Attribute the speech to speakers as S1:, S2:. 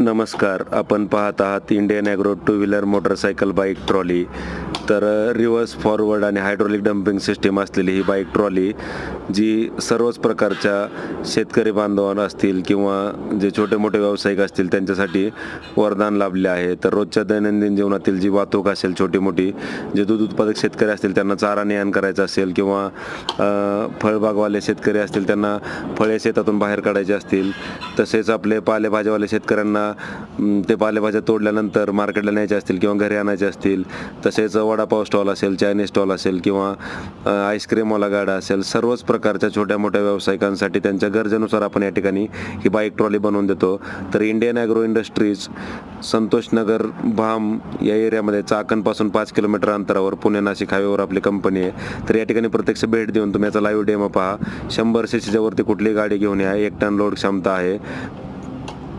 S1: नमस्कार. आपण पाहत आहात Indian agro two wheeler motorcycle bike trolley. तर रिव्हर्स फॉरवर्ड आणि हायड्रोलिक डम्पिंग सिस्टीम असलेली ही बाईक ट्रॉली जी सर्वच प्रकारच्या शेतकरी बांधवांना असतील किंवा जे छोटे मोठे व्यावसायिक असतील त्यांच्यासाठी वरदान लाभले आहे. तर रोजच्या दैनंदिन जीवनातील जी वाहतूक असेल छोटी मोठी जे दूध उत्पादक शेतकरी असतील त्यांना चारा नियान करायचा असेल किंवा फळबागवाले शेतकरी असतील त्यांना फळे शेतातून बाहेर काढायचे असतील तसेच आपले पालेभाज्यावाले शेतकऱ्यांना ते पालेभाज्या तोडल्यानंतर मार्केटला न्यायचे असतील किंवा घरी आणायचे असतील तसेच वडापाव स्टॉल असेल चायनीज स्टॉल असेल किंवा आईस्क्रीमवाला गाडा असेल सर्वच प्रकारच्या छोट्या मोठ्या व्यावसायिकांसाठी त्यांच्या गरजेनुसार आपण या ठिकाणी ही बाईक ट्रॉली बनवून देतो. तर Indian agro industries Santoshnagar Bham या एरियामध्ये चाकणपासून पाच किलोमीटर अंतरावर पुणे नाशिक हायवेवर आपली कंपनी आहे. तर या ठिकाणी प्रत्यक्ष भेट देऊन तुम्ही याचा लाईव्ह डेमो पहा. शंभर सीसीच्यावरती कुठली गाडी घेऊन या. एक टन लोड क्षमता आहे.